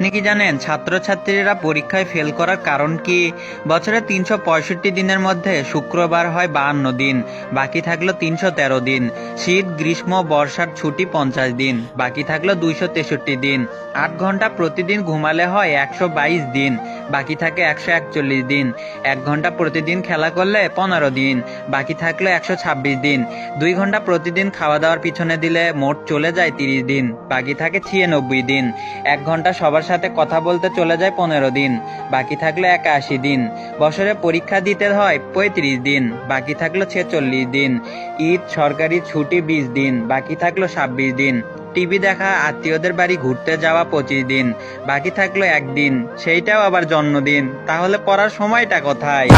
আপনি কি জানেন ছাত্রছাত্রীরা পরীক্ষায় ফেল করার কারণ কি? বছরে তিনশো পঁয়ষট্টি দিনের মধ্যে শুক্রবার হয় বাহান্ন দিন, বাকি থাকল তিনশো তেরো দিন। শীত, গ্রীষ্ম, বর্ষার ছুটি পঞ্চাশ দিন, বাকি থাকল দুইশো তেষট্টি দিন। আট ঘণ্টা প্রতিদিন ঘুমালে হয় একশো বাইশ দিন, বাকি থাকে একশো একচল্লিশ দিন। এক ঘণ্টা প্রতিদিন খেলা করলে পনেরো দিন, বাকি থাকল একশো ছাব্বিশ দিন। দুই ঘণ্টা প্রতিদিন খাওয়া দাওয়ার পিছনে দিলে মোট চলে যায় তিরিশ দিন, বাকি থাকে ছিয়ানব্বই দিন। এক ঘণ্টা সবার সাথে কথা বলতে চলে যায় পনেরো দিন, বাকি থাকল একাশি দিন। বছরে পরীক্ষা দিতে হয় পঁয়ত্রিশ দিন, বাকি থাকল ছেচল্লিশ দিন। ঈদ, সরকারি ছুটি বিশ দিন, বাকি থাকল ছাব্বিশ দিন। টিভি দেখা, আত্মীয়দের বাড়ি ঘুরতে যাওয়া পঁচিশ দিন, বাকি থাকল একদিন, সেইটাও আবার জন্মদিন, তাহলে পড়ার সময়টা কোথায়?